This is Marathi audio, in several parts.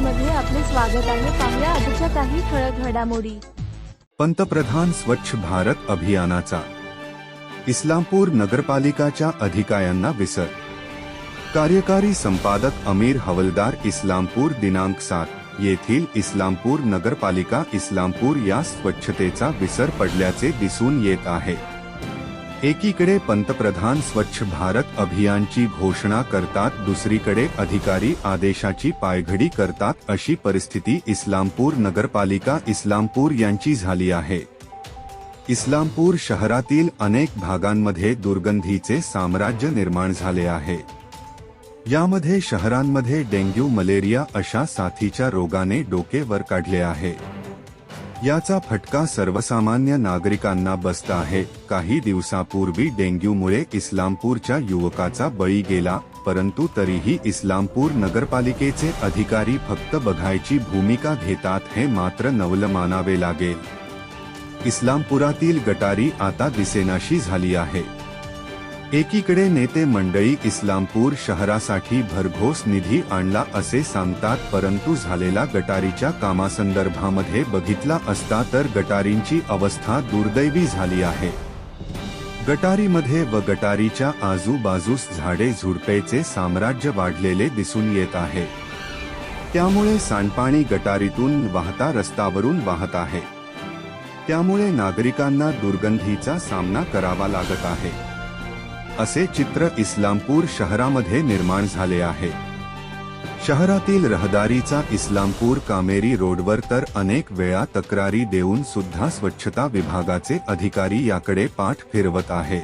स्वागत आहे. पाहुया आजच्या काही ठळक घडामोडी. पंतप्रधान स्वच्छ भारत अभियानाचा. इस्लामपूर नगरपालिकाच्या अधिकाऱ्यांना विसर. कार्यकारी संपादक अमीर हवलदार इस्लामपूर दिनांक सात येथील इस्लामपूर नगरपालिका इस्लामपूर या स्वच्छतेचा विसर पडल्याचे दिसून येत आहे. एकीकडे पंतप्रधान स्वच्छ भारत अभियानची घोषणा करतात दुसरीकडे अधिकारी आदेशाची पायघडी करतात अशी परिस्थिती इस्लामपूर नगरपालिका इस्लामपूर यांची झाली आहे. इस्लामपूर शहरातील अनेक भागांमध्ये दुर्गंधीचे साम्राज्य निर्माण झाले आहे. यामध्ये शहरांमध्ये डेंग्यू मलेरिया अशा साथीच्या रोगाने डोके वर काढले आहे. याचा फटका सर्वसामान्य नागरिकांना बसत आहे. काही दिवसापूर्वी डेंग्यूमुळे इस्लामपूरच्या युवकाचा बळी गेला परंतु तरीही इस्लामपूर नगरपालिकेचे अधिकारी फक्त बघायची भूमिका घेतात हे मात्र नवल मानावे लागेल. इस्लामपुरातील गटारी आता दिसेनाशी झाली आहे. एकीकडे नेते मंडळी इस्लामपूर शहरासाठी भरघोस निधी आणला असे सांगतात परंतु झालेला गटारीच्या कामासंदर्भामध्ये बघितला असता तर गटारींची अवस्था दुर्दैवी झाली आहे. गटारीमध्ये व गटारीच्या आजूबाजूस झाडे झुडपेचे साम्राज्य वाढलेले दिसून येत आहे. त्यामुळे सांडपाणी गटारीतून वाहता रस्त्यावरून वाहत आहे. त्यामुळे नागरिकांना दुर्गंधीचा सामना करावा लागत आहे. असे चित्र इस्लामपूर शहरामध्ये निर्माण झाले आहे. शहरातील रहदारीचा इस्लामपूर कामेरी रोडवर तर अनेक वेळा तक्रारी देऊन सुद्धा स्वच्छता विभागाचे अधिकारी याकडे पाठ फिरवत आहे.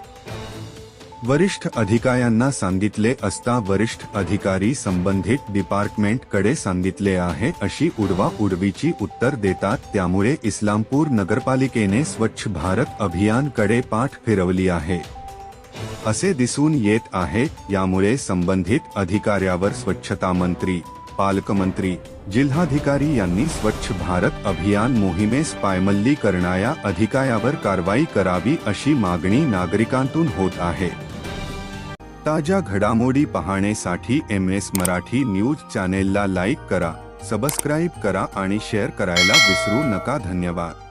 वरिष्ठ अधिकाऱ्यांना सांगितले असता वरिष्ठ अधिकारी संबंधित डिपार्टमेंटकडे सांगितले आहे अशी उडवा उडवीची उत्तर देतात. त्यामुळे इस्लामपूर नगरपालिकेने स्वच्छ भारत अभियानकडे पाठ फिरवली आहे. असे दिसून येत आहे यामुळे संबंधित अधिकाऱ्यावर स्वच्छता मंत्री पालकमंत्री जिल्हाधिकारी यांनी स्वच्छ भारत अभियान मोहिमेस पायमल्ली करणाऱ्या अधिकाऱ्यावर कारवाई करावी अशी मागणी नागरिकांतून होत आहे. ताज्या घडामोडी पाहण्यासाठी एम एस मराठी न्यूज चॅनेलला लाईक करा सबस्क्राईब करा आणि शेअर करायला विसरू नका. धन्यवाद.